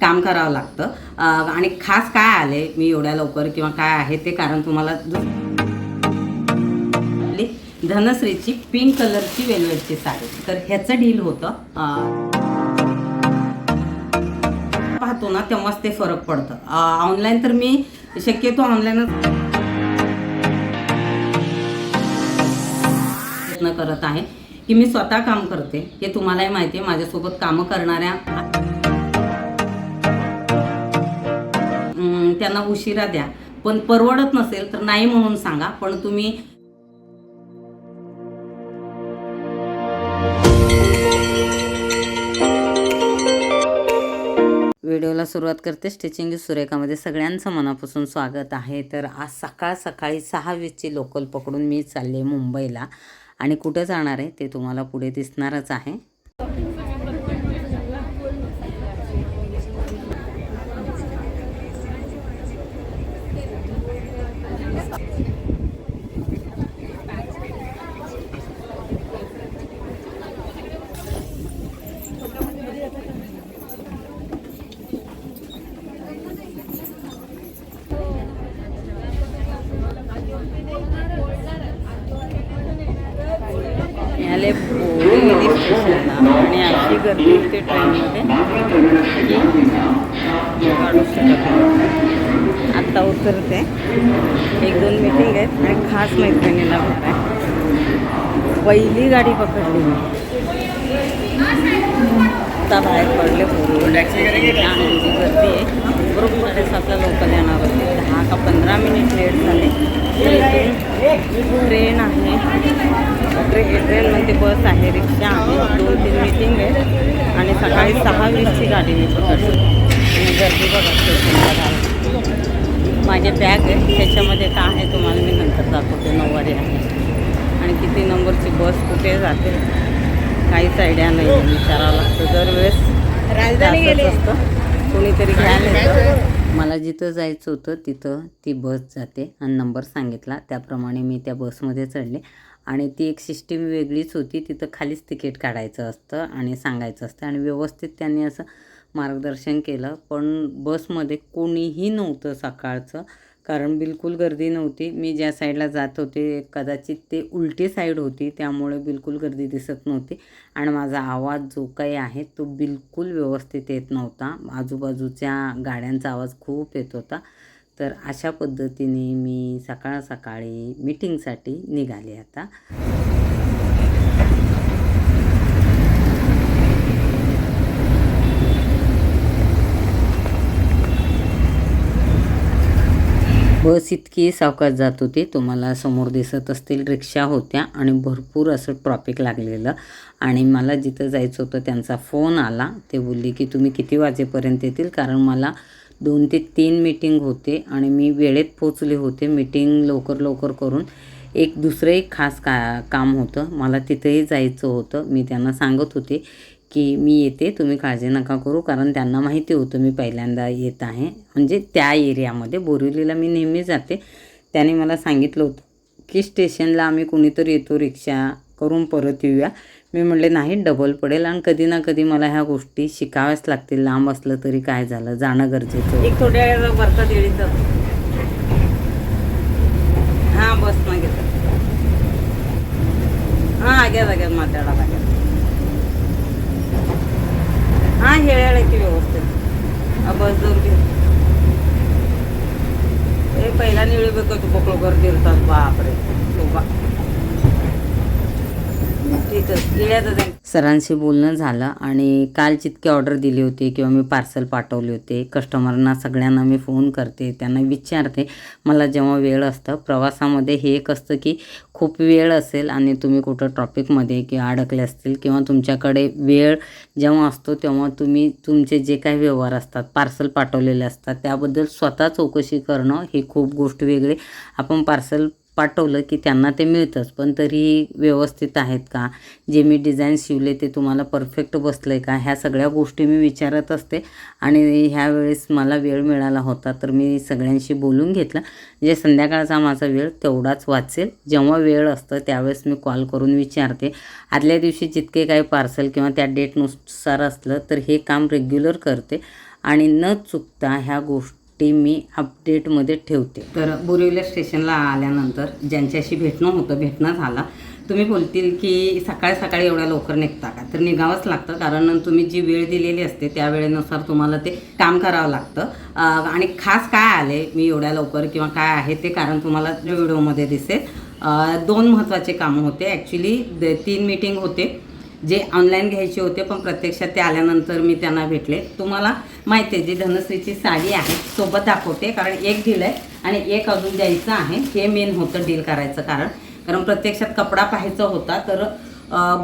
काम करावं लागतं. आणि खास काय आले मी एवढ्या लवकर किंवा काय आहे ते कारण तुम्हाला धनश्रीची पिंक कलरची वेलवेटची साडी. तर ह्याचं डील होतं. पाहतो ना तेव्हाच ते फरक पडतं. ऑनलाईन तर मी शक्यतो ऑनलाईनच प्रयत्न करत आहे की मी स्वतः काम करते. हे तुम्हालाही माहिती आहे. माझ्यासोबत कामं करणाऱ्या त्यांना उशिरा द्या. पण परवडत नसेल तर नाही म्हणून सांगा पण तुम्ही व्हिडिओला सुरुवात करते. स्टिचिंग सुरेखामध्ये सगळ्यांचं मनापासून स्वागत आहे. तर आज सकाळ सकाळी सहा वीसची लोकल पकडून मी चालले मुंबईला. आणि कुठं जाणार आहे ते तुम्हाला पुढे दिसणारच आहे मिळाले बोरीवली स्टेशनला आणि ते गर्दी ट्रेनमध्ये काढू शकत आत्ता उतरते. एक दोन मीटिंग आहेत आणि खास मैत्रिणीला होणार आहे. पहिली गाडी पकडली मी आता बाहेर पडले आणि गर्दी आहे. बरोबर साडेसातला लोकल येणार होते. दहा का पंधरा मिनिट लेट झाले. ट्रेन आहे. ट्रे ट्रेनमध्ये बस आहे रिक्षा आहे. दोन तीन मीटिंग आहे आणि सकाळी सहा वीसची गाडी मी पकडली. आणि गर्दी बघा स्टेशनला झाली माझे बॅग आहे त्याच्यामध्ये काय आहे तुम्हाला मी नंतर दाखवते. नऊवारी आहे. आणि किती नंबरची बस कुठे जाते? काहीच आयडिया नाही विचारावं लागतं. दरवेळेस राजधानी गेले. असतं. कोणीतरी घ्यायला मला जिथं जायचं होतं तिथं ती बस जाते आणि नंबर सांगितला. त्याप्रमाणे मी त्या बसमध्ये चढले आणि ती एक सिस्टीम वेगळीच होती. तिथं खालीच तिकीट काढायचं असतं आणि सांगायचं असतं आणि व्यवस्थित त्यांनी असं मार्गदर्शन केलं. पण बसमध्ये कोणीही नव्हतं सकाळचं. कारण बिलकुल गर्दी नव्हती. मी ज्या साईडला जात होते कदाचित ते उलटी साईड होती त्यामुळे बिलकुल गर्दी दिसत नव्हती. आणि माझा आवाज जो काही आहे तो बिलकुल व्यवस्थित येत नव्हता. आजूबाजूच्या गाड्यांचा आवाज खूप येत होता. तर अशा पद्धतीने मी सकाळ सकाळी मीटिंगसाठी निघाले आता. बस इतकी सावकाश जात होती तुम्हाला समोर दिसत असतील रिक्षा होत्या आणि भरपूर असं ट्रॉफिक लागलेलं. आणि मला जिथं जायचं होतं त्यांचा फोन आला. ते बोलले की तुम्ही किती वाजेपर्यंत येतील? कारण मला दोन ते तीन मीटिंग होते आणि मी वेळेत पोचले होते. मीटिंग लवकर लवकर करून एक दुसरं एक खास का काम होतं. मला तिथंही जायचं होतं. मी त्यांना सांगत होते की मी येते तुम्ही काळजी नका करू कारण त्यांना माहिती होतं मी पहिल्यांदा येत आहे. म्हणजे त्या एरियामध्ये बोरिवलीला मी नेहमी जाते. त्याने मला सांगितलं होतं की स्टेशनला आम्ही कुणीतरी येतो रिक्षा करून परत येऊया. मी म्हणले नाही डबल पडेल आणि कधी ना कधी मला ह्या गोष्टी शिकाव्याच लागतील. लांब असलं तरी काय झालं? जाणं गरजेचं एक थोड्या वेळा भरतात येळीचं हां बस मागे हां आग्यात जाग्यात माताडा हां हेळ्याला की व्यवस्थित हा बस जाऊन घे हे पहिला निळी बघ तू पकडो गर्दी होतात बापरे बा सरांशी बोलणं झालं आणि काल जितके ऑर्डर दिली होती किंवा मी पार्सल पाठवले होते कस्टमरना सगळ्यांना मी फोन करते त्यांना विचारते. मला जेव्हा वेळ असतं प्रवासामध्ये हे एक असतं की खूप वेळ असेल आणि तुम्ही कुठं ट्रॉफिकमध्ये किंवा अडकले असतील किंवा तुमच्याकडे वेळ जेव्हा असतो तेव्हा तुम्ही तुमचे जे काही व्यवहार असतात पार्सल पाठवलेले असतात त्याबद्दल स्वतः चौकशी करणं ही खूप गोष्ट वेगळी. आपण पार्सल पाठवलं की त्यांना ते मिळतंच. पण तरी व्यवस्थित आहेत का? जे मी डिझाईन शिवले ते तुम्हाला परफेक्ट बसलं आहे का? ह्या सगळ्या गोष्टी मी विचारत असते. आणि ह्या वेळेस मला वेळ मिळाला होता तर मी सगळ्यांशी बोलून घेतला. जे संध्याकाळचा माझा वेळ तेवढाच वाचेल. जेव्हा वेळ असतं त्यावेळेस मी कॉल करून विचारते. आदल्या दिवशी जितके काही पार्सल किंवा त्या डेटनुसार असलं तर हे काम रेग्युलर करते. आणि न चुकता ह्या गोष्टी मी अपडेटमध्ये ठेवते. तर बोरिवल्या स्टेशनला आल्यानंतर ज्यांच्याशी भेटणं होतं भेटणं झाला. तुम्ही बोलतील की सकाळी सकाळी एवढ्या लवकर निघता का? तर निघावंच लागतं कारण तुम्ही जी वेळ दिलेली असते त्या वेळेनुसार तुम्हाला ते काम करावं लागतं. आणि खास काय आले मी एवढ्या लवकर किंवा काय आहे ते कारण तुम्हाला व्हिडिओमध्ये दिसेल. दोन महत्त्वाचे कामं होते. ॲक्च्युली तीन मीटिंग होते. जे ऑनलाईन घ्यायचे होते पण प्रत्यक्षात ते आल्यानंतर मी त्यांना भेटले. तुम्हाला माहिती आहे जी धनश्रीची साडी आहे सोबत दाखवते कारण एक डील आहे आणि एक अजून द्यायचं आहे. हे मेन होतं डील करायचं कारण. कारण प्रत्यक्षात कपडा पाहायचा होता तर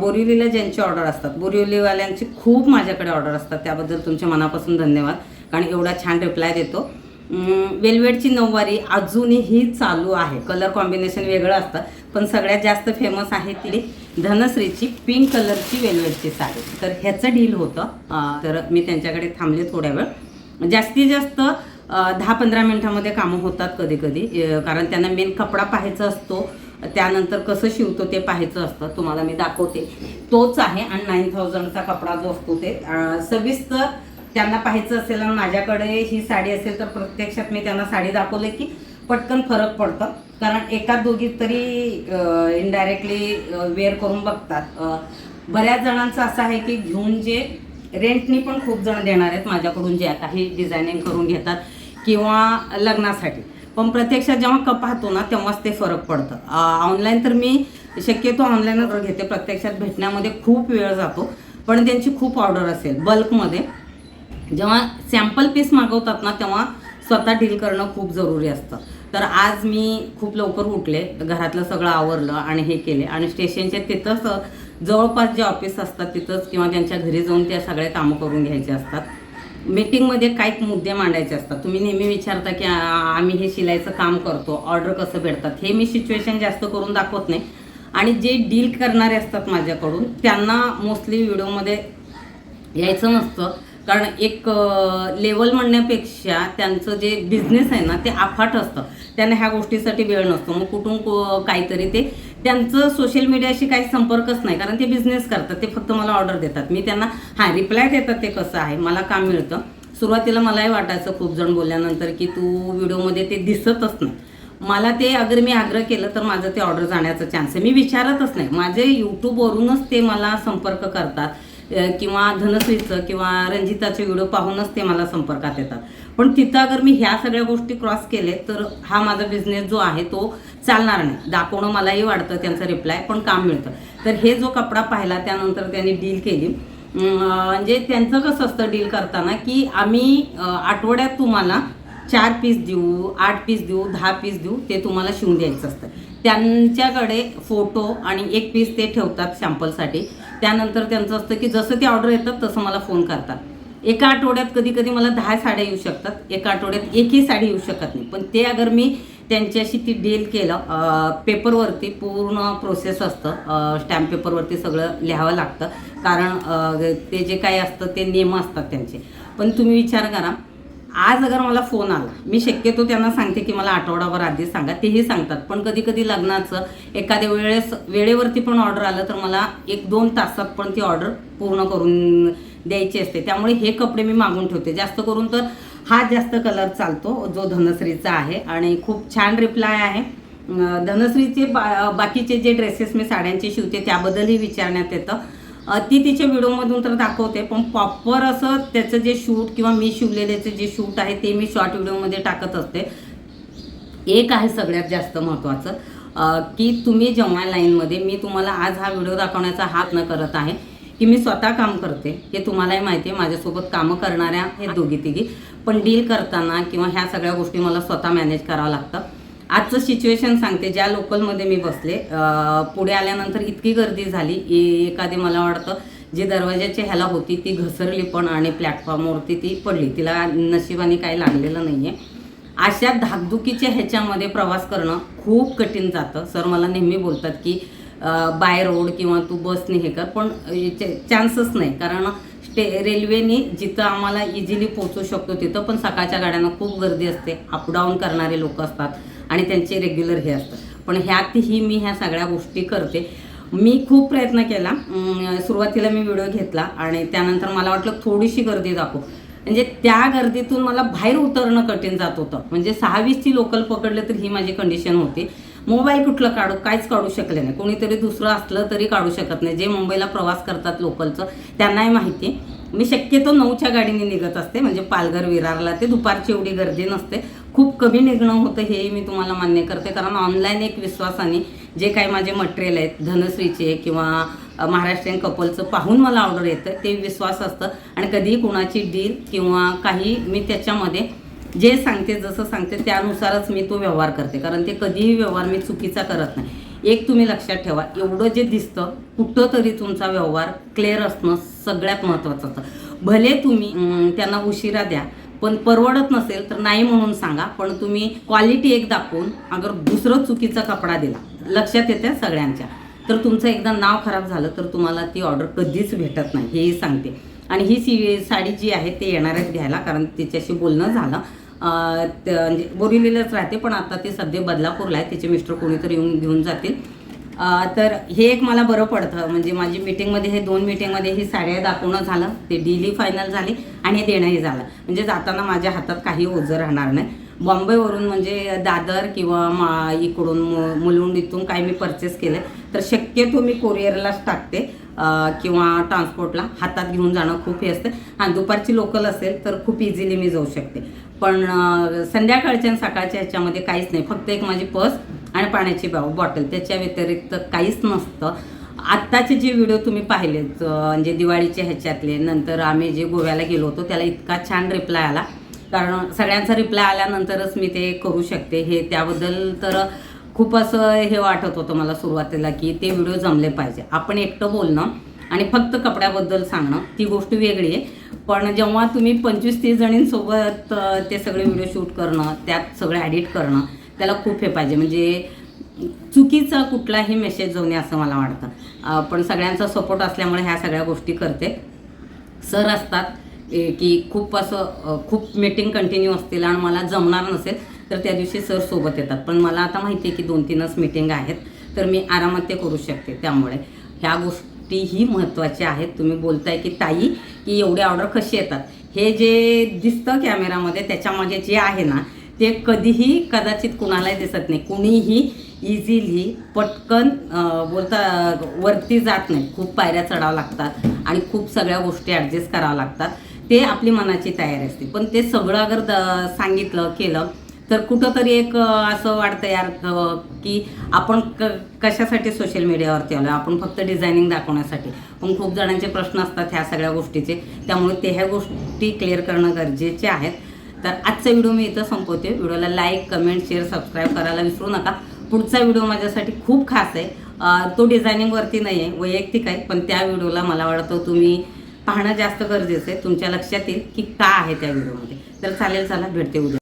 बोरिवलीला ज्यांची ऑर्डर असतात बोरिवलीवाल्यांची खूप माझ्याकडे ऑर्डर असतात. त्याबद्दल तुमच्या मनापासून धन्यवाद. कारण एवढा छान रिप्लाय देतो. वेलवेटची नऊवारी अजूनही चालू आहे. कलर कॉम्बिनेशन वेगळं असतं पण सगळ्यात जास्त फेमस आहे ती धनश्रीची पिंक कलरची वेलवेटची साडी. तर ह्याचं डील होतं. तर मी त्यांच्याकडे थांबले थोड्या वेळ. जास्तीत जास्त दहा पंधरा मिनटामध्ये कामं होतात कधी कधी कारण त्यांना मेन कपडा पाहायचा असतो त्यानंतर कसं शिवतो ते पाहायचं असतं. तुम्हाला मी दाखवते. तोच आहे आणि नाईन थाउजंडचा कपडा जो असतो ते सविस्तर त्यांना पाहायचं असेल आणि माझ्याकडे ही साडी असेल तर प्रत्यक्षात मी त्यांना साडी दाखवले की पटकन फरक पडतं. कारण एका दोघी तरी इनडायरेक्टली वेअर करून बघतात. बऱ्याच जणांचं असं आहे की घेऊन जे रेंटनी पण खूप जण देणार आहेत माझ्याकडून जे काही डिझायनिंग करून घेतात किंवा लग्नासाठी. पण प्रत्यक्षात जेव्हा कप पाहतो ना तेव्हाच ते फरक पडतं. ऑनलाईन तर मी शक्यतो ऑनलाईनच घेते. प्रत्यक्षात भेटण्यामध्ये खूप वेळ जातो. पण त्यांची खूप ऑर्डर असेल. बल्कमध्ये जेव्हा सॅम्पल पीस मागवतात ना तेव्हा स्वतः डील करणं खूप जरुरी असतं. तर आज मी खूप लवकर उठले घरातलं सगळं आवरलं आणि हे केले. आणि स्टेशनच्या तिथंच जवळपास जे ऑफिस असतात तिथंच किंवा त्यांच्या घरी जाऊन त्या सगळे कामं करून घ्यायचे असतात. मीटिंगमध्ये काही मुद्दे मांडायचे असतात. तुम्ही नेहमी विचारता की आम्ही हे शिलाईचं काम करतो. ऑर्डर कसं भेटतात? हे मी सिच्युएशन जास्त करून दाखवत नाही. आणि जे डील करणारे असतात माझ्याकडून त्यांना मोस्टली व्हिडिओमध्ये यायचं नसतं. कारण एक लेवल म्हणण्यापेक्षा त्यांचं जे बिझनेस आहे ना ते अफाट असतं. त्यांना ह्या गोष्टीसाठी वेळ नसतो. मग कुठून काहीतरी ते त्यांचं सोशल मीडियाशी काही संपर्कच नाही. कारण ते बिझनेस करतात. ते फक्त मला ऑर्डर देतात. मी त्यांना हां रिप्लाय देतात ते कसं आहे. मला काम मिळतं. सुरुवातीला मलाही वाटायचं खूप जण बोलल्यानंतर की तू व्हिडिओमध्ये ते दिसतच नाही. मला ते अगर मी आग्रह केलं तर माझं ते ऑर्डर जाण्याचा चान्स आहे. मी विचारतच नाही. माझे यूट्यूबवरूनच ते मला संपर्क करतात. किंवा धनश्रीचं किंवा रंजिताचे व्हिडिओ पाहूनच ते मला संपर्कात येतात. पण तिथं अगर मी ह्या सगळ्या गोष्टी क्रॉस केले तर हा माझा बिझनेस जो आहे तो चालणार नाही. दाखवणं मलाही वाढतं त्यांचा रिप्लाय पण काम मिळतं. तर हे जो कपडा पाहिला त्यानंतर त्यांनी डील केली. म्हणजे त्यांचं कसं असतं डील करताना की आम्ही आठवड्यात तुम्हाला चार पीस देऊ आठ पीस देऊ दहा पीस देऊ ते तुम्हाला शिवून द्यायचं असतं. त्यांच्याकडे फोटो आणि एक पीस ते ठेवतात सॅम्पलसाठी त्यानंतर त्यांचं असतं की जसं ते ऑर्डर येतात तसं मला फोन करतात. एका आठवड्यात कधी कधी मला दहा साड्या येऊ शकतात एका आठवड्यात एकही साडी येऊ शकत नाही. पण ते अगर मी त्यांच्याशी ती डील केलं पेपरवरती पूर्ण प्रोसेस असतं स्टॅम्प पेपरवरती सगळं लिहावं लागतं. कारण ते जे काही असतं ते नियम असतात त्यांचे. पण तुम्ही विचार करा आज अगर मला फोन आला मी शक्यतो त्यांना सांगते की मला आठवडाभर आधी सांगा तेही सांगतात. पण कधी कधी लग्नाचं एखाद्या वेळेस वेळेवरती पण ऑर्डर आलं तर मला एक दोन तासात पण ती ऑर्डर पूर्ण करून द्यायची असते. त्यामुळे हे कपडे मी मागून ठेवते. जास्त करून तर हा जास्त कलर चालतो जो धनश्रीचा आहे आणि खूप छान रिप्लाय आहे. धनश्रीचे बा बाकीचे जे ड्रेसेस मी साड्यांचे शिवते त्याबद्दलही विचारण्यात येतं. ती तिच्या व्हिडिओमधून तर दाखवते पण प्रॉपर असं त्याचं जे शूट किंवा मी शिवलेल्याचं जे शूट आहे ते मी शॉर्ट व्हिडिओमध्ये टाकत असते. एक आहे सगळ्यात जास्त महत्त्वाचं की तुम्ही जेव्हा लाईनमध्ये मी तुम्हाला आज हा व्हिडिओ दाखवण्याचा हात न करत आहे की मी स्वतः काम करते हे तुम्हालाही माहिती आहे माझ्यासोबत कामं करणाऱ्या हे दोघी तिघी पण डील करताना किंवा ह्या सगळ्या गोष्टी मला स्वतः मॅनेज करावं लागतं. आजचं सिच्युएशन सांगते ज्या लोकलमध्ये मी बसले पुढे आल्यानंतर इतकी गर्दी झाली ए- एखादी मला वाटतं जी दरवाजाची ह्याला होती ती घसरली पण आणि प्लॅटफॉर्मवरती ती पडली. तिला नशिबाने काही लागलेलं नाही आहे अशा धाकधुकीच्या ह्याच्यामध्ये प्रवास करणं खूप कठीण जातं. सर मला नेहमी बोलतात की बाय रोड किंवा तू बसने हे कर पण चान्सच नाही. कारण स्टे रेल्वेने जिथं आम्हाला इझिली पोचू शकतो तिथं पण सकाळच्या गाड्यांना खूप गर्दी असते. अपडाऊन करणारे लोक असतात. आणि त्यांचे रेग्युलर हे असतात. पण ह्यातही मी ह्या सगळ्या गोष्टी करते. मी खूप प्रयत्न केला. सुरुवातीला मी व्हिडिओ घेतला आणि त्यानंतर मला वाटलं थोडीशी गर्दी दाखव. म्हणजे त्या गर्दीतून मला बाहेर उतरणं कठीण जात होतं. म्हणजे सहावीसची लोकल पकडलं तर ही माझी कंडिशन होती. मोबाईल कुठलं काढू काहीच काढू शकले नाही. कोणीतरी दुसरं असलं तरी काढू शकत नाही. जे मुंबईला प्रवास करतात लोकलचं त्यांनाही माहिती. आहे. मी शक्यतो नऊच्या गाडीने निघत असते. म्हणजे पालघर विरारला ते दुपारची एवढी गर्दी नसते. खूप कमी निघणं होतं हेही मी तुम्हाला मान्य करते. कारण ऑनलाईन एक विश्वासाने जे काही माझे मटेरियल आहेत धनश्रीचे किंवा महाराष्ट्रीयन कपलचं पाहून मला ऑर्डर येतं ते विश्वास असतं. आणि कधीही कुणाची डील किंवा काही मी त्याच्यामध्ये जे सांगते जसं सांगते त्यानुसारच मी तो व्यवहार करते. कारण ते कधीही व्यवहार मी चुकीचा करत नाही. एक तुम्ही लक्षात ठेवा एवढं जे दिसतं कुठं तरी तुमचा व्यवहार क्लिअर असणं सगळ्यात महत्त्वाचं असतं. भले तुम्ही त्यांना उशिरा द्या पण परवडत नसेल तर नाही म्हणून सांगा पण तुम्ही क्वालिटी एक दाखवून अगर दुसरं चुकीचा कपडा दिला लक्षात येते सगळ्यांच्या तर तुमचं एकदा नाव खराब झालं तर तुम्हाला ती ऑर्डर कधीच भेटत नाही हेही सांगते. आणि ही सी साडी जी आहे ते येणार आहेत घ्यायला कारण तिच्याशी बोलणं झालं. म्हणजे बोरिवलीलाच राहते पण आता ते सध्या बदलापूरला आहे तिचे मिस्टर कोणीतरी येऊन घेऊन जातील. तर हे एक मला बरं पडतं. म्हणजे माझी मीटिंगमध्ये हे दोन मिटिंगमध्ये ही साड्या दाखवणं झालं. ते डेली फायनल झाली आणि हे देणंही झालं. म्हणजे जाताना माझ्या हातात काही ओझं राहणार नाही. बॉम्बेवरून म्हणजे दादर किंवा मा इकडून मु मुलुंड इथून काही मी परचेस केलं. तर शक्यतो मी कोरिअरलाच टाकते. किंवा ट्रान्सपोर्टला हातात घेऊन जाणं खूप हे असतं. हां दुपारची लोकल असेल तर खूप इझिली मी जाऊ शकते. पण संध्याकाळच्या आणि सकाळच्या ह्याच्यामध्ये काहीच नाही. फक्त एक माझी पर्स आणि पाण्याची बा बॉटल. त्याच्या व्यतिरिक्त काहीच नसतं. आत्ताचे जे व्हिडिओ तुम्ही पाहिलेत म्हणजे दिवाळीचे ह्याच्यातले नंतर आम्ही जे गोव्याला गेलो होतो त्याला इतका छान रिप्लाय आला. कारण सगळ्यांचा रिप्लाय आल्यानंतरच मी ते करू शकते. हे त्याबद्दल तर खूप असं हे वाटत होतं मला सुरुवातीला की ते व्हिडिओ जमले पाहिजे. आपण एकटं बोलणं आणि फक्त कपड्याबद्दल सांगणं ती गोष्ट वेगळी आहे. पण जेव्हा तुम्ही पंचवीस तीस जणींसोबत ते सगळे व्हिडिओ शूट करणं त्यात सगळं ॲडिट करणं त्याला खूप हे पाहिजे. म्हणजे चुकीचा कुठलाही मेसेज जाऊ नये असं मला वाटतं. पण सगळ्यांचा सपोर्ट असल्यामुळे ह्या सगळ्या गोष्टी करते. सर असतात की खूप असं खूप मीटिंग कंटिन्यू असतील आणि मला जमणार नसेल तर त्या दिवशी सर सोबत येतात. पण मला आता माहिती आहे की दोन तीनच मीटिंग आहेत तर मी आरामात ते करू शकते त्यामुळे. ह्या गोष्टी ही महत्त्वाच्या आहेत. तुम्ही बोलताय की ताई की एवढे ऑर्डर कसे येतात? हे जे दिसतं कॅमेरामध्ये त्याच्यामध्ये जे आहे ना ते कधीही कदाचित कुणालाही दिसत नाही. कुणीही इझिली पटकन बोलता वरती जात नाही. खूप पायऱ्या चढावं लागतात आणि खूप सगळ्या गोष्टी ॲडजस्ट कराव्या लागतात. ते आपली मनाची तयारी असते. पण ते सगळं अगर द सांगितलं केलं तर कुठंतरी एक असं वाटतं यार की आपण क कशासाठी सोशल मीडियावरती आलो आपण फक्त डिझायनिंग दाखवण्यासाठी. पण खूप जणांचे प्रश्न असतात ह्या सगळ्या गोष्टीचे. त्यामुळे ते ह्या गोष्टी क्लिअर करणं गरजेचे आहेत. तर आजचा व्हिडिओ मी इथं संपवते. व्हिडिओला लाईक कमेंट शेअर सबस्क्राईब करायला विसरू नका. पुढचा व्हिडिओ माझ्यासाठी खूप खास आहे. तो डिझायनिंगवरती नाही आहे वैयक्तिक आहे पण त्या व्हिडिओला मला वाटतं तुम्ही पाहणं जास्त गरजेचं आहे. तुमच्या लक्षात येईल की का आहे त्या व्हिडिओमध्ये. तर चालेल चला भेटते उद्या.